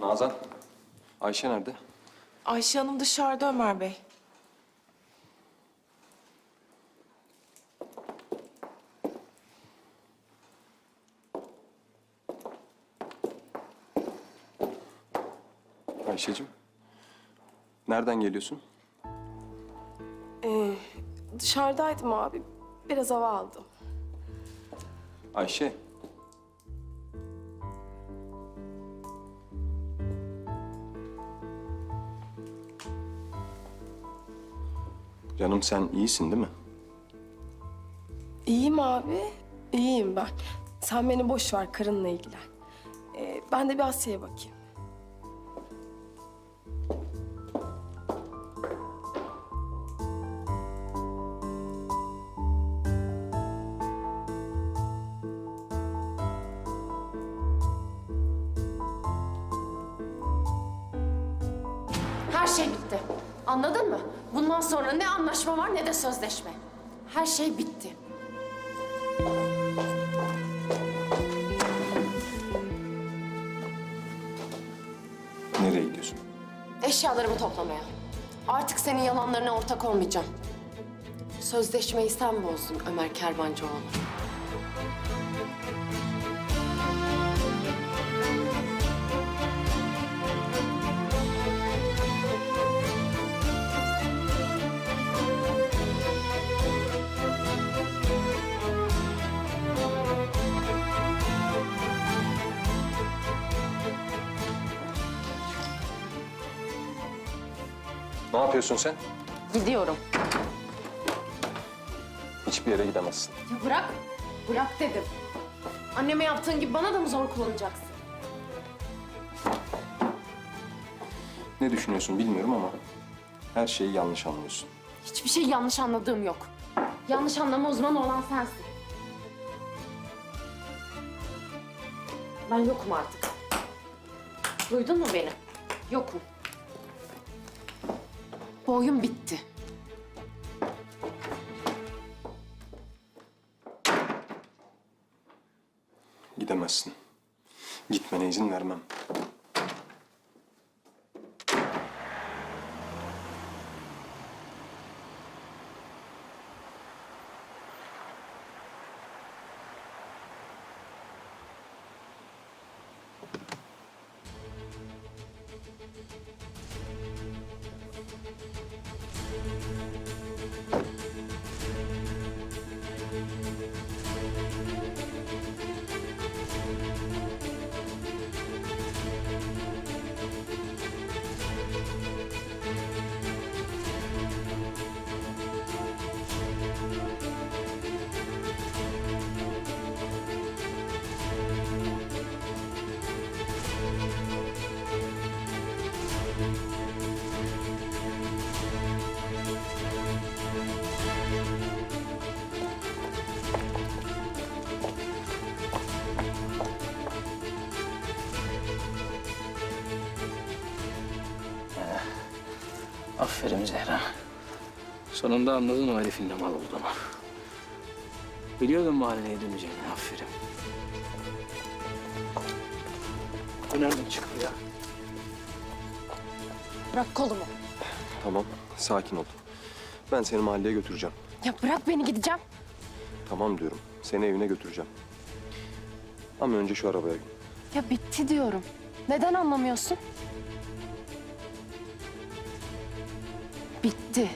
Nazan, Ayşe nerede? Ayşe Hanım dışarıda Ömer Bey. Ayşe'cim. Nereden geliyorsun? Ee, dışarıdaydım abi. Biraz hava aldım. Ayşe. Canım sen iyisin değil mi? İyiyim abi. İyiyim ben. Sen beni boş ver karınla ilgilen. Ee, ben de bir Asya'ya bakayım. Her şey bitti. Anladın mı? Bundan sonra ne anlaşma var ne de sözleşme. Her şey bitti. Nereye gidiyorsun? Eşyalarımı toplamaya. Artık senin yalanlarına ortak olmayacağım. Sözleşmeyi sen bozdun Ömer Kervancıoğlu. Ne yapıyorsun sen? Gidiyorum. Hiçbir yere gidemezsin. Ya bırak. Bırak dedim. Anneme yaptığın gibi bana da mı zor kullanacaksın? Ne düşünüyorsun bilmiyorum ama her şeyi yanlış anlıyorsun. Hiçbir şey yanlış anladığım yok. Yanlış anlama uzmanı olan sensin. Ben yokum artık. Duydun mu beni? Yokum. Bu oyun bitti. Gidemezsin. Gitmene izin vermem. Aferin Zehra. Sonunda anladın o herifin ne mal olduğunu. Biliyordun mahalleye döneceğini. Aferin. Bu nereden çıktı ya? Bırak kolumu. Tamam, sakin ol. Ben seni mahalleye götüreceğim. Ya bırak beni gideceğim. Tamam diyorum. Seni evine götüreceğim. Ama önce şu arabaya bin. Ya bitti diyorum. Neden anlamıyorsun? Bitti.